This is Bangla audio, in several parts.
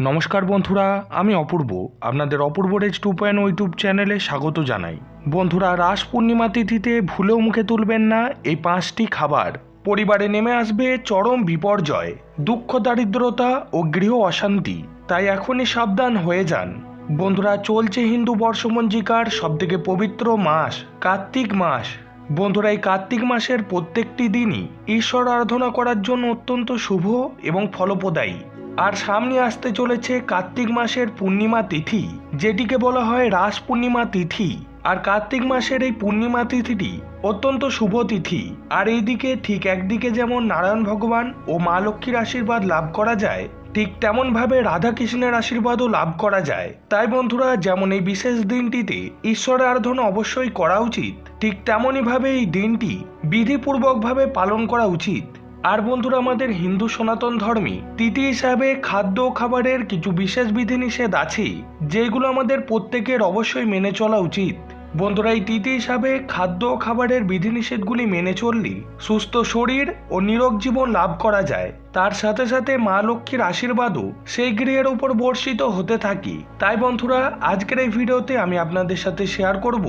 নমস্কার বন্ধুরা, আমি অপূর্ব। আপনাদের অপূর্ব রেজ টু পয়েন্ট ইউটিউব চ্যানেলে স্বাগত জানাই। বন্ধুরা, রাস পূর্ণিমা তিথিতে ভুলেও মুখে তুলবেন না, এই পাঁচটি খাবার। পরিবারে নেমে আসবে চরম বিপর্যয়, দুঃখ, দারিদ্রতা ও গৃহ অশান্তি। তাই এখনই সাবধান হয়ে যান। বন্ধুরা, চলছে হিন্দু বর্ষমঞ্জিকার সবথেকে পবিত্র মাস, কার্তিক মাস। বন্ধুরা, এই কার্তিক মাসের প্রত্যেকটি দিনই ঈশ্বর আরাধনা করার জন্য অত্যন্ত শুভ এবং ফলপ্রদায়ী। আর সামনে আসতে চলেছে কার্তিক মাসের পূর্ণিমা তিথি, যেটিকে বলা হয় রাস পূর্ণিমা তিথি। আর কার্তিক মাসের এই পূর্ণিমা তিথিটি অত্যন্ত শুভ তিথি। আর এইদিকে ঠিক একদিকে যেমন নারায়ণ ভগবান ও মা লক্ষ্মীর আশীর্বাদ লাভ করা যায়, ঠিক তেমনভাবে রাধাকৃষ্ণের আশীর্বাদও লাভ করা যায়। তাই বন্ধুরা, যেমন এই বিশেষ দিনটিতে ঈশ্বরের আরাধনা অবশ্যই করা উচিত, ঠিক তেমনইভাবে এই দিনটি বিধিপূর্বকভাবে পালন করা উচিত। আর বন্ধুরা, আমাদের হিন্দু সনাতন ধর্মী তিথি হিসাবে খাদ্য ও খাবারের কিছু বিশেষ বিধিনিষেধ আছে, যেগুলো আমাদের প্রত্যেকের অবশ্যই মেনে চলা উচিত। বন্ধুরা, এই তিথি হিসাবে খাদ্য ও খাবারের বিধিনিষেধগুলি মেনে চললে সুস্থ শরীর ও নিরোগ জীবন লাভ করা যায়। তার সাথে সাথে মা লক্ষ্মীর আশীর্বাদও সেই গৃহের উপর বর্ষিত হতে থাকি। তাই বন্ধুরা, আজকের এই ভিডিওতে আমি আপনাদের সাথে শেয়ার করব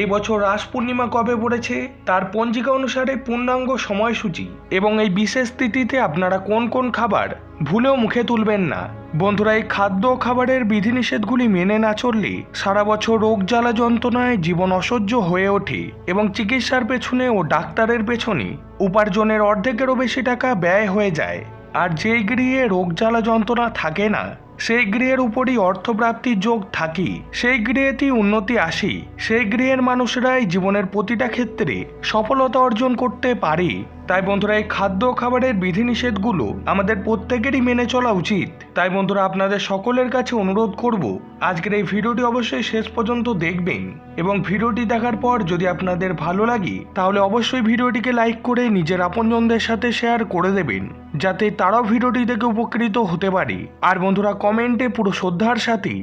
এই বছর রাস পূর্ণিমা কবে পড়েছে, তার পঞ্জিকা অনুসারে পূর্ণাঙ্গ সময়সূচি, এবং এই বিশেষ তিথিতে আপনারা কোন কোন খাবার ভুলেও মুখে তুলবেন না। বন্ধুরা, এই খাদ্য খাবারের বিধিনিষেধগুলি মেনে না চললে সারা বছর রোগ জ্বালা যন্ত্রণায় জীবন অসহ্য হয়ে ওঠে, এবং চিকিৎসার পেছনে ও ডাক্তারের পেছনে উপার্জনের অর্ধেকেরও বেশি টাকা ব্যয় হয়ে যায়। আর যেই গৃহে রোগ জ্বালা যন্ত্রণা থাকে না, সেই গৃহের উপরই অর্থপ্রাপ্তির যোগ থাকি। সেই গৃহেতেই উন্নতি আসি। সেই গৃহের মানুষরাই জীবনের প্রতিটা ক্ষেত্রে সফলতা অর্জন করতে পারে। তাই বন্ধুরা, এই খাদ্য খাবারের বিধিনিষেধগুলো আমাদের প্রত্যেকেরই মেনে চলা উচিত। তাই বন্ধুরা, আপনাদের সকলের কাছে অনুরোধ করব, আজকের এই ভিডিওটি অবশ্যই শেষ পর্যন্ত দেখবেন এবং ভিডিওটি দেখার পর যদি আপনাদের ভালো লাগে, তাহলে অবশ্যই ভিডিওটিকে লাইক করে নিজের আপনজনদের সাথে শেয়ার করে দেবেন, যাতে তারাও ভিডিওটি দেখে উপকৃত হতে পারে। আর বন্ধুরা, কমেন্টে পুরো শ্রদ্ধার সাথে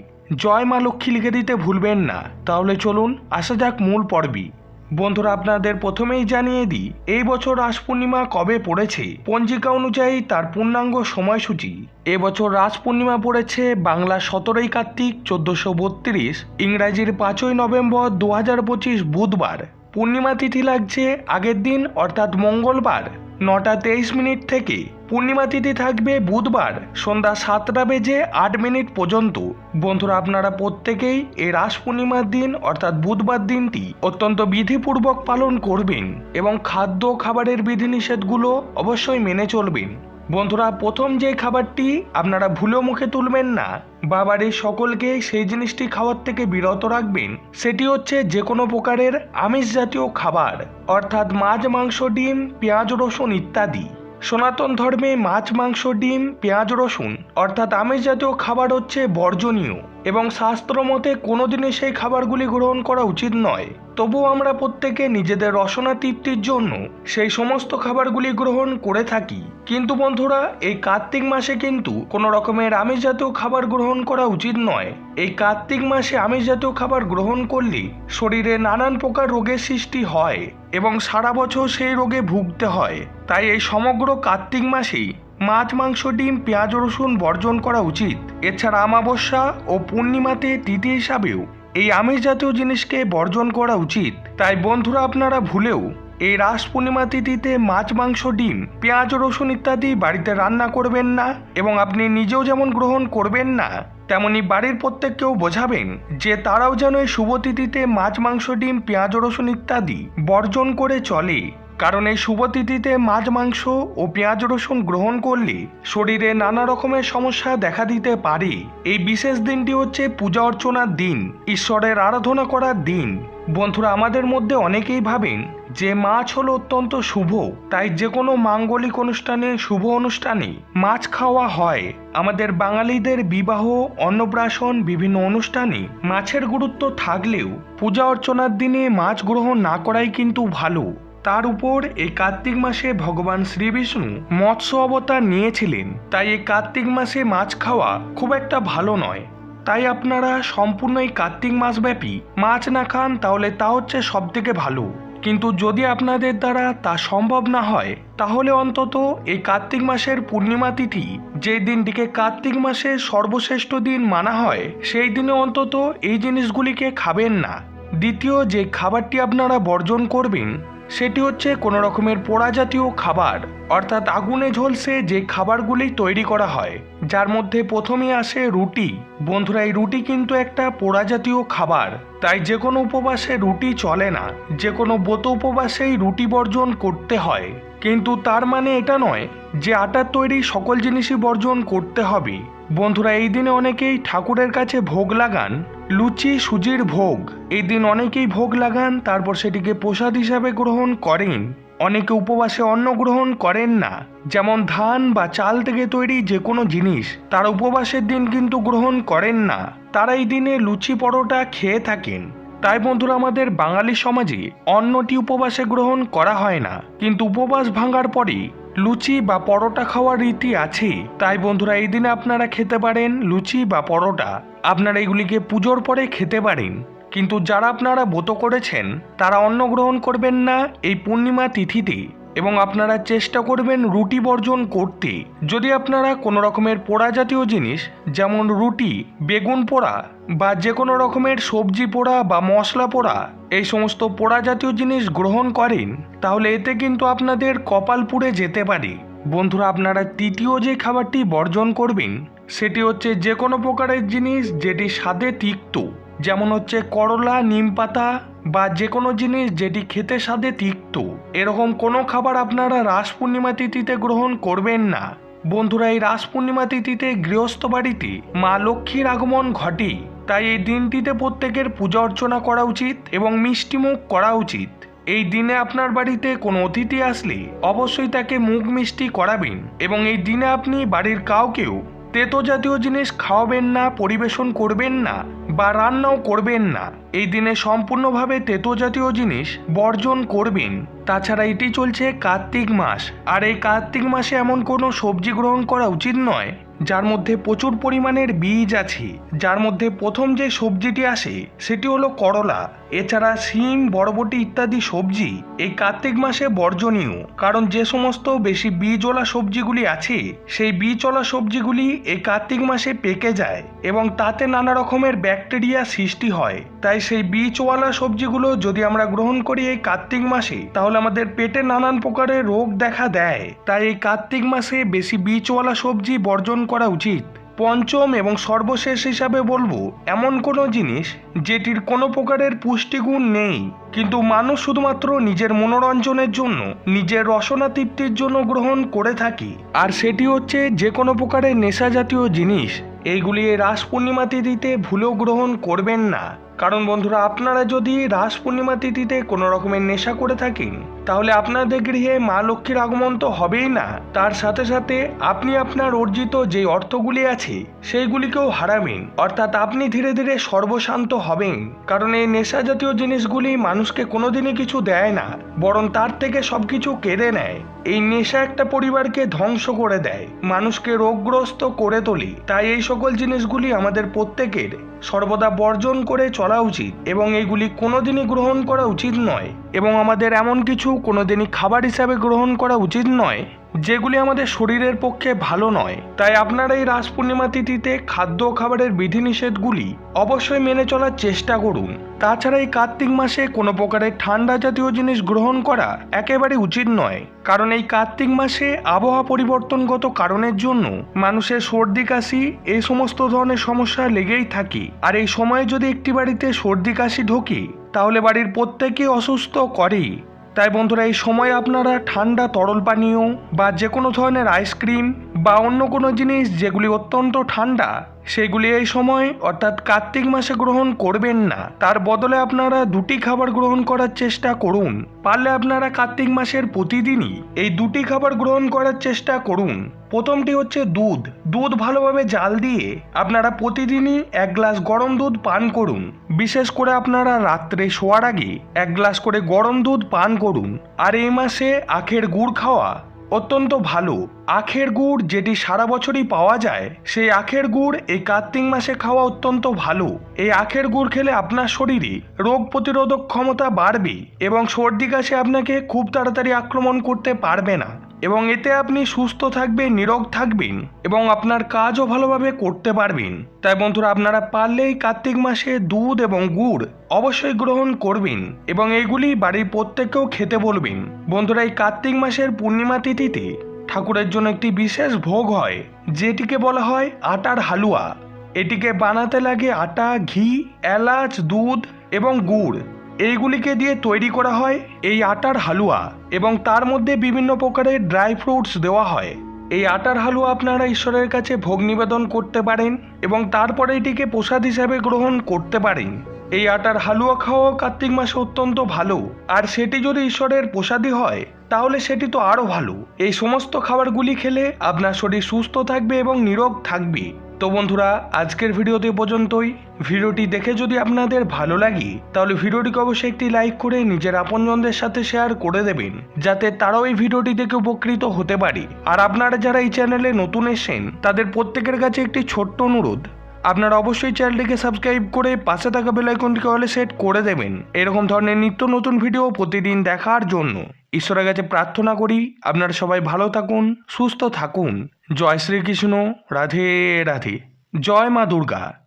জয় মা লক্ষ্মী লিখে দিতে ভুলবেন না। তাহলে চলুন, আসা যাক মূল পর্বী। বন্ধুরা, আপনাদের প্রথমেই জানিয়ে দিই, এই বছর রাস পূর্ণিমা কবে পড়েছে? পঞ্জিকা অনুযায়ী তার পূর্ণাঙ্গ সময়সূচি। এবছর রাস পূর্ণিমা পড়েছে বাংলা সতেরোই কার্তিক চোদ্দশো বত্রিশ, ইংরাজির পাঁচই নভেম্বর দু হাজার পঁচিশ বুধবার। পূর্ণিমা তিথি লাগছে আগের দিন, অর্থাৎ মঙ্গলবার। নটা তেইশ মিনিট থেকে পূর্ণিমা তিথি থাকবে বুধবার, সন্ধ্যা সাতটা বেজে আট মিনিট পর্যন্ত। বন্ধুরা, আপনারা প্রত্যেকেই এই রাস পূর্ণিমার দিন, অর্থাৎ বুধবার দিনটি অত্যন্ত বিধিপূর্বক পালন করবেন এবং খাদ্য খাবারের বিধিনিষেধগুলো অবশ্যই মেনে চলবেন। বন্ধুরা, প্রথম যে খাবারটি আপনারা ভুলো মুখে তুলবেন না, বাবারে সকলকে সেই জিনিসটি খাওয়ার থেকে বিরত রাখবেন, সেটি হচ্ছে যে কোনো প্রকারের আমিষ জাতীয় খাবার, অর্থাৎ মাছ, মাংস, ডিম, পেঁয়াজ, রসুন ইত্যাদি। সনাতন ধর্মে মাছ, মাংস, ডিম, পেঁয়াজ, রসুন অর্থাৎ আমিষ জাতীয় খাবার হচ্ছে বর্জনীয় এবং শাস্ত্র মতে কোনোদিনই সেই খাবারগুলি গ্রহণ করা উচিত নয়। তবুও আমরা প্রত্যেকে নিজেদের রসনা তৃপ্তির জন্য সেই সমস্ত খাবারগুলি গ্রহণ করে থাকি। কিন্তু বন্ধুরা, এই কার্তিক মাসে কিন্তু কোনো রকমের আমিষ জাতীয় খাবার গ্রহণ করা উচিত নয়। এই কার্তিক মাসে আমিষ জাতীয় খাবার গ্রহণ করলে শরীরে নানান প্রকার রোগের সৃষ্টি হয় এবং সারা বছর সেই রোগে ভুগতে হয়। তাই এই সমগ্র কার্তিক মাসেই মাছ, মাংস, ডিম, পেঁয়াজ, রসুন বর্জন করা উচিত। এছাড়া আমাবস্যা ও পূর্ণিমাতে তিথি হিসাবেও এই আমিষ জাতীয় জিনিসকে বর্জন করা উচিত। তাই বন্ধুরা, আপনারা ভুলেও এই রাস পূর্ণিমা তিথিতে মাছ, মাংস, ডিম, পেঁয়াজ, রসুন ইত্যাদি বাড়িতে রান্না করবেন না এবং আপনি নিজেও যেমন গ্রহণ করবেন না, তেমনি বাড়ির প্রত্যেককেও বোঝাবেন যে তারাও যেন এই শুভ তিথিতে মাছ, মাংস, ডিম, পেঁয়াজ, রসুন ইত্যাদি বর্জন করে চলে। কারণ এই শুভ তিথিতে মাছ, মাংস ও পেঁয়াজ রসুন গ্রহণ করলে শরীরে নানা রকমের সমস্যা দেখা দিতে পারে। এই বিশেষ দিনটি হচ্ছে পূজা অর্চনার দিন, ঈশ্বরের আরাধনা করার দিন। বন্ধুরা, আমাদের মধ্যে অনেকেই ভাবেন যে মাছ হলো অত্যন্ত শুভ, তাই যে কোনো মাঙ্গলিক অনুষ্ঠানে শুভ অনুষ্ঠানে মাছ খাওয়া হয়। আমাদের বাঙালিদের বিবাহ, অন্নপ্রাশন, বিভিন্ন অনুষ্ঠানে মাছের গুরুত্ব থাকলেও পূজা অর্চনার দিনে মাছ গ্রহণ না করাই কিন্তু ভালো। তার উপর এই কার্তিক মাসে ভগবান শ্রীবিষ্ণু মৎস্য অবতার নিয়েছিলেন। তাই এই কার্তিক মাসে মাছ খাওয়া খুব একটা ভালো নয়। তাই আপনারা সম্পূর্ণ এই কার্তিক মাসব্যাপী মাছ না খান তাহলে তা হচ্ছে সব থেকে ভালো। কিন্তু যদি আপনাদের দ্বারা তা সম্ভব না হয়, তাহলে অন্তত এই কার্তিক মাসের পূর্ণিমা তিথি, যে দিনটিকে কার্তিক মাসের সর্বশ্রেষ্ঠ দিন মানা হয়, সেই দিনে অন্তত এই জিনিসগুলিকে খাবেন না। দ্বিতীয় যে খাবারটি আপনারা বর্জন করবেন সেটি হচ্ছে কোনো রকমের পোড়া জাতীয় খাবার, অর্থাৎ আগুনে ঝলসে যে খাবারগুলি তৈরি করা হয়, যার মধ্যে প্রথমেই আসে রুটি। বন্ধুরা, এই রুটি কিন্তু একটা পোড়া জাতীয় খাবার, তাই যে কোনো উপবাসে রুটি চলে না, যে কোনো ব্রত উপবাসেই রুটি বর্জন করতে হয়। কিন্তু তার মানে এটা নয় যে আটার তৈরি সকল জিনিসই বর্জন করতে হবে। বন্ধুরা, এই দিনে অনেকেই ঠাকুরের কাছে ভোগ লাগান। লুচি, সুজির ভোগ, এই দিন অনেকেই ভোগ লাগান, তারপর সেটিকে প্রসাদ হিসাবে গ্রহণ করেন। অনেকে উপবাসে অন্ন গ্রহণ করেন না। যেমন ধান বা চাল থেকে তৈরি যে কোনো জিনিস, তারা উপবাসের দিন কিন্তু গ্রহণ করেন না। তারা এই দিনে লুচি পরোটা খেয়ে থাকেন। তাই বন্ধুরা, আমাদের বাঙালি সমাজে অন্নটি উপবাসে গ্রহণ করা হয় না। কিন্তু উপবাস ভাঙার পরেই লুচি বা পরোটা খাওয়ার রীতি আছে তাই বন্ধুরা, এই দিনে আপনারা খেতে পারেন লুচি বা পরোটা। আপনারা এগুলিকে পুজোর পরে খেতে পারেন। কিন্তু যারা আপনারা ব্রত করেছেন, তারা অন্ন গ্রহণ করবেন না এই পূর্ণিমা তিথিতে। এবং আপনারা চেষ্টা করবেন রুটি বর্জন করতে। যদি আপনারা কোনো রকমের পোড়া জাতীয় জিনিস, যেমন রুটি, বেগুন পোড়া বা যে কোনো রকমের সবজি পোড়া বা মশলা পোড়া, এই সমস্ত পোড়া জাতীয় জিনিস গ্রহণ করেন, তাহলে এতে কিন্তু আপনাদের কপাল পুড়ে যেতে পারে। বন্ধুরা, আপনারা তৃতীয় যে খাবারটি বর্জন করবেন, সেটি হচ্ছে যে কোনো প্রকারের জিনিস যেটি স্বাদে তিক্ত। যেমন হচ্ছে করলা, নিম পাতা বা যে কোনো জিনিস যেটি খেতে স্বাদে তিক্ত। এরকম কোনো খাবার আপনারা রাস পূর্ণিমা তিথিতে গ্রহণ করবেন না। বন্ধুরা, এই রাস পূর্ণিমা তিথিতে গৃহস্থ বাড়িতে মা লক্ষ্মীর আগমন ঘটে তাই এই দিনটিতে প্রত্যেকের পূজা অর্চনা করা উচিত এবং মিষ্টিমুখ করা উচিত। এই দিনে আপনার বাড়িতে কোনো অতিথি আসলে অবশ্যই তাকে মুখ মিষ্টি করাবেন এবং এই দিনে আপনি বাড়ির কাউকেও তেতো জাতীয় জিনিস খাওয়াবেন না, পরিবেশন করবেন না বা রান্নাও করবেন না। এই দিনে সম্পূর্ণভাবে তেতো জাতীয় জিনিস বর্জন করবেন। তাছাড়া এটি চলছে কার্তিক মাস। আর এই কার্তিক মাসে এমন কোনো সবজি গ্রহণ করা উচিত নয়, যার মধ্যে প্রচুর পরিমাণের বীজ আছে। যার মধ্যে প্রথম যে সবজিটি আসে, সেটি হলো করলা। এছাড়া শিম, বরবটি ইত্যাদি সবজি এই কার্তিক মাসে বর্জনীয়। কারণ যে সমস্ত বেশি বীজওয়ালা সবজিগুলি আছে, সেই বীজওয়ালা সবজিগুলি এই কার্তিক মাসে পেকে যায় এবং তাতে নানা রকমের ব্যাকটেরিয়া সৃষ্টি হয়। তাই সেই বীজওয়ালা সবজিগুলো যদি আমরা গ্রহণ করি এই কার্তিক মাসে, তাহলে আমাদের পেটে নানান প্রকারের রোগ দেখা দেয়। তাই এই কার্তিক মাসে বেশি বীজওয়ালা সবজি বর্জন করা উচিত। পঞ্চম এবং সর্বশেষ হিসাবে বলব, এমন কোনো জিনিস যেটির কোনো প্রকারের পুষ্টিগুণ নেই। কিন্তু মানুষ শুধুমাত্র নিজের মনোরঞ্জনের জন্য, নিজের রসনা তৃপ্তির জন্য গ্রহণ করে থাকি। আর সেটি হচ্ছে যে কোনো প্রকারের নেশা জাতীয় জিনিস, এইগুলি রাস পূর্ণিমা তিথিতে ভুলেও গ্রহণ করবেন না। কারণ বন্ধুরা, আপনারা যদি রাস পূর্ণিমা তিথিতে কোনো রকমের নেশা করে থাকেন তাহলে আপনাদের গৃহে মা লক্ষ্মীর আগমন তো হবেই না। তার সাথে সাথে আপনি আপনার অর্জিত যে অর্থগুলি আছে, সেইগুলিকেও হারাবেন। অর্থাৎ আপনি ধীরে ধীরে সর্বশান্ত হবেন। কারণ এই নেশা জাতীয় জিনিসগুলি মানুষকে কোনোদিনই কিছু দেয় না, বরং তার থেকে সবকিছু কেড়ে নেয়। এই নেশা একটা পরিবারকে ধ্বংস করে দেয়। মানুষকে রোগগ্রস্ত করে তোলে। তাই এই সকল জিনিসগুলি আমাদের প্রত্যেকের সর্বদা বর্জন করে চলা উচিত এবং এইগুলি কোনোদিনই গ্রহণ করা উচিত নয়। এবং আমাদের এমন কিছু কোনোদিনই খাবার হিসাবে গ্রহণ করা উচিত নয়, যেগুলি আমাদের শরীরের পক্ষে ভালো নয়। তাই আপনারা এই রাস পূর্ণিমা তিথিতে খাদ্য খাবারের বিধিনিষেধগুলি অবশ্যই মেনে চলার চেষ্টা করুন। তাছাড়া এই কার্তিক মাসে কোনো প্রকারের ঠান্ডা জাতীয় জিনিস গ্রহণ করা একেবারে উচিত নয়, কারণ এই কার্তিক মাসে আবহাওয়া পরিবর্তনগত কারণের জন্য মানুষের সর্দি, কাশি এই সমস্ত ধরনের সমস্যা লেগেই থাকে। আর এই সময়ে যদি একটি বাড়িতে সর্দি, কাশি ঢোকে, তাহলে বাড়ির প্রত্যেকে অসুস্থ করেই। তাই বন্ধুরা, এই সময় আপনারা ঠান্ডা, তরল পানীয় বা যে কোনো ধরনের আইসক্রিম বা অন্য কোনো জিনিস যেগুলি অত্যন্ত ঠান্ডা সেগুলি এই সময়, অর্থাৎ কার্তিক মাসে গ্রহণ করবেন না। তার বদলে আপনারা দুটি খাবার গ্রহণ করার চেষ্টা করুন। পারলে আপনারা কার্তিক মাসের প্রতিদিনই এই দুটি খাবার গ্রহণ করার চেষ্টা করুন। প্রথমটি হচ্ছে দুধ। দুধ ভালোভাবে জাল দিয়ে আপনারা প্রতিদিনই এক গ্লাস গরম দুধ পান করুন। বিশেষ করে আপনারা রাত্রে শোয়ার আগে এক গ্লাস করে গরম দুধ পান করুন। আর এই মাসে আখের গুড় খাওয়া অত্যন্ত ভালো। আখের গুড় যেটি সারা বছরই পাওয়া যায়, সেই আখের গুড় এই কার্তিক মাসে খাওয়া অত্যন্ত ভালো। এই আখের গুড় খেলে আপনার শরীরে রোগ প্রতিরোধক ক্ষমতা বাড়বে এবং সর্দি কাশি আপনাকে খুব তাড়াতাড়ি আক্রমণ করতে পারবে না। এবং এতে আপনি সুস্থ থাকবেন, নিরোগ থাকবেন এবং আপনার কাজও ভালোভাবে করতে পারবেন। তাই বন্ধুরা, আপনারা পারলেই কার্তিক মাসে দুধ এবং গুড় অবশ্যই গ্রহণ করবেন এবং এগুলি বাড়ির প্রত্যেককেও খেতে বলবেন। বন্ধুরা, এই কার্তিক মাসের পূর্ণিমা তিথিতে ঠাকুরের জন্য একটি বিশেষ ভোগ হয়, যেটিকে বলা হয় আটার হালুয়া। এটিকে বানাতে লাগে আটা, ঘি, এলাচ, দুধ এবং গুড়। এইগুলিকে দিয়ে তৈরি করা হয় এই আটার হালুয়া এবং তার মধ্যে বিভিন্ন প্রকারের ড্রাই ফ্রুটস দেওয়া হয়। এই আটার হালুয়া আপনারা ঈশ্বরের কাছে ভোগ নিবেদন করতে পারেন এবং তারপরে এটিকে প্রসাদ হিসাবে গ্রহণ করতে পারেন। এই আটার হালুয়া খাওয়া কার্তিক মাসে অত্যন্ত ভালো। আর সেটি যদি ঈশ্বরের প্রসাদই হয়, তাহলে সেটি তো আরও ভালো। এই সমস্ত খাবারগুলি খেলে আপনার শরীর সুস্থ থাকবে এবং নিরোগ থাকবে। তো বন্ধুরা, আজকের ভিডিওতে পর্যন্তই। ভিডিওটি দেখে যদি আপনাদের ভালো লাগে, তাহলে ভিডিওটিকে অবশ্যই একটি লাইক করে নিজের আপনজনদের সাথে শেয়ার করে দেবেন, যাতে তারাও এই ভিডিওটি দেখে উপকৃত হতে পারে। আর আপনারা যারা এই চ্যানেলে নতুন এসেন তাদের প্রত্যেকের কাছে একটি ছোট্ট অনুরোধ। আপনারা অবশ্যই চ্যানেলটিকে সাবস্ক্রাইব করে পাশে থাকা বেল আইকনটিকে অলে সেট করে দেবেন। এরকম ধরনের নিত্য নতুন ভিডিও প্রতিদিন দেখার জন্য। ঈশ্বরের কাছে প্রার্থনা করি, আপনারা সবাই ভালো থাকুন, সুস্থ থাকুন। জয় শ্রীকৃষ্ণ, রাধে রাধে। জয় মা দুর্গা।